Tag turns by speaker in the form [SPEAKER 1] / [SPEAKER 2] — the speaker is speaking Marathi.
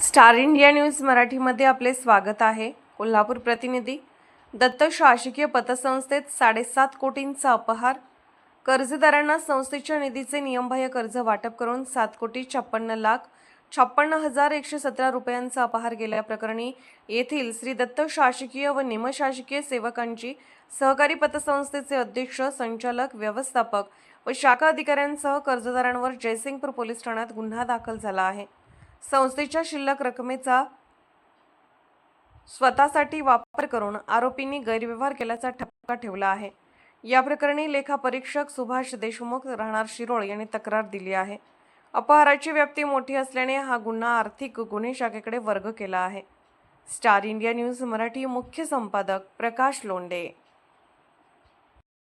[SPEAKER 1] स्टार इंडिया न्यूज मराठीमध्ये आपले स्वागत आहे. कोल्हापूर प्रतिनिधी दत्त शासकीय पतसंस्थेत साडेसात कोटींचा अपहार कर्जदारांना संस्थेच्या निधीचे नियमबाह्य कर्ज वाटप करून सात कोटी छप्पन्न लाख छप्पन्न हजार एकशे सतरा रुपयांचा अपहार गेल्याप्रकरणी येथील श्री दत्त शासकीय व निमशासकीय सेवकांची सहकारी पतसंस्थेचे अध्यक्ष संचालक व्यवस्थापक व शाखा अधिकाऱ्यांसह कर्जदारांवर जयसिंगपूर पोलीस ठाण्यात गुन्हा दाखल झाला आहे. संस्थेच्या शिल्लक रकमेचा स्वतःसाठी वापर करून आरोपींनी गैरव्यवहार केल्याचा ठपका ठेवला आहे. या प्रकरणी लेखापरीक्षक सुभाष देशमुख राहणार शिरोळ यांनी तक्रार दिली आहे. अपहाराची व्याप्ती मोठी असल्याने हा गुन्हा आर्थिक गुन्हे शाखेकडे वर्ग केला आहे. स्टार इंडिया न्यूज मराठी मुख्य संपादक प्रकाश लोंडे